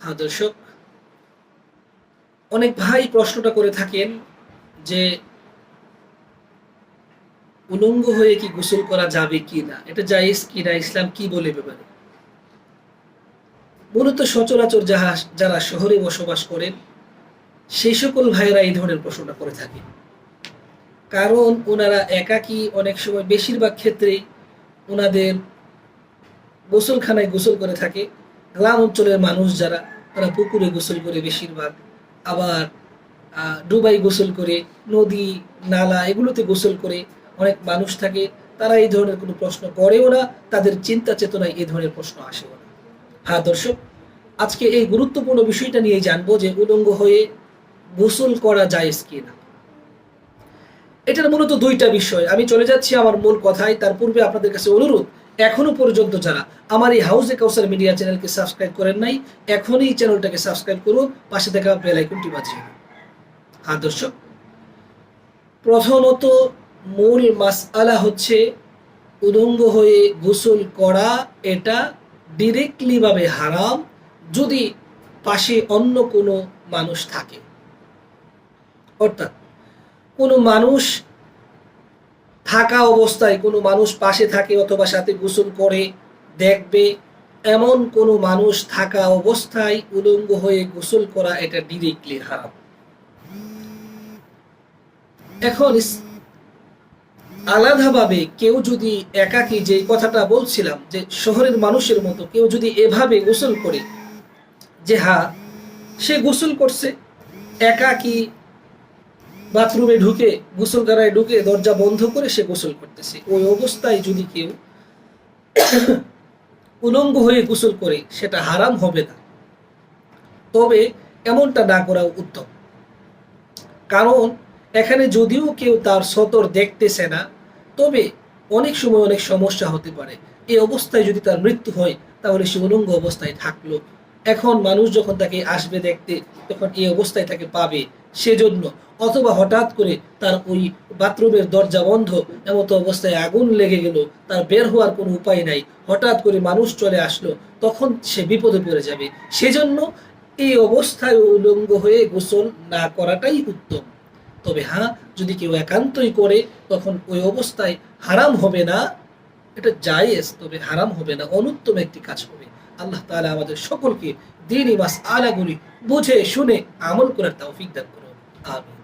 দর্শক অনেক ভাই প্রশ্নটা করে থাকেন যে উলঙ্গ হয়ে কি গোসল করা যাবে কি না? এটা জায়েজ কি না? ইসলাম কি বলে ব্যাপারে? মূলত সচরাচর যাহা, যারা শহরে বসবাস করেন, সেই সকল ভাইয়েরা এই ধরনের প্রশ্নটা করে থাকে কারণ ওনারা একাকী অনেক সময় বেশিরভাগ ক্ষেত্রে ওনাদের গোসলখানায় গোসল করে থাকে। গ্রাম অঞ্চলের মানুষ যারা, তারা পুকুরে গোসল করে বেশিরভাগ। আবার ডুবাই গোসল করে, নদী, নালা এগুলোতে গোসল করে অনেক মানুষ থাকে, তারা এই ধরনের কোনো প্রশ্ন করেও না, তাদের চিন্তা চেতনায় এই ধরনের প্রশ্ন আসেও না। হ্যাঁ দর্শক, আজকে এই গুরুত্বপূর্ণ বিষয়টা নিয়ে জানব যে উলঙ্গ হয়ে গোসল করা যায় কি না এটার মূলত দুইটা বিষয়। আমি চলে যাচ্ছি আমার মূল কথায়, তার পূর্বে আপনাদের কাছে অনুরোধ এখনও পর্যন্ত যারা আমার এই হাউসে কাউসার মিডিয়া চ্যানেলকে সাবস্ক্রাইব করেন নাই, এখনই চ্যানেলটাকে সাবস্ক্রাইব করুন, পাশে দেখা বেল আইকনটি বাজিয়ে। হ্যাঁ দর্শক, প্রথমত মূল মাসআলা হচ্ছে উদঙ্গ হয়ে গোসল করা, এটা ডিরেক্টলি ভাবে হারাম, যদি পাশে অন্য কোনো মানুষ থাকে অর্থাৎ কোনো মানুষ থাকা অবস্থায় কোনো মানুষ পাশে থাকে অথবা সাথে গোসল করে, দেখবে এমন কোনো মানুষ থাকা অবস্থায় উলঙ্গ হয়ে গোসল করা এটা ডিরেক্টলি হারাম। এখন আলাদাভাবে কেউ যদি একাকী যে কথাটা বলছিলাম যে শহরের মানুষের মতো কেউ যদি এভাবে গোসল করে, যে হ্যাঁ সে গোসল করছে, একাকী বাথরুমে ঢুকে গোসলখানায় ঢুকে দরজা বন্ধ করে সে গোসল করতেছে। ওই অবস্থায় যদি কেউ উলঙ্গ হয়ে গোসল করে, সেটা হারাম হবে না। তবে এমনটা না করা উত্তম। কারণ এখানে যদিও কেউ তার সতর দেখতেছে না, তবে অনেক সময় অনেক সমস্যা হতে পারে। এই অবস্থায় যদি তার মৃত্যু হয়, তাহলে সে উলঙ্গ অবস্থায় থাকল। এখন মানুষ যখন তাকে আসবে দেখতে, তখন এই অবস্থায় তাকে পাবে সেজন্য অথবা হঠাৎ করে তার ওই বাথরুমের দরজা বন্ধ এমতো অবস্থায় আগুন লেগে গেল, তার বের হওয়ার কোনো উপায় নাই। হঠাৎ করে মানুষ চলে আসলো, তখন সে বিপদে পড়ে যাবে। সেজন্য এই অবস্থায় উলঙ্গ হয়ে গোসল না করাটাই উত্তম। তবে হ্যাঁ যদি কেউ একান্তই করে, তখন ওই অবস্থায় হারাম হবে না। এটা জায়েজ, তবে হারাম হবে না, অনুত্তম একটি কাজ হবে। আল্লাহ তাআলা আমাদের সকলকে দিনই মাস আলাগুলি বুঝে, শুনে আমল করার তৌফিক দান করুন। আমিন।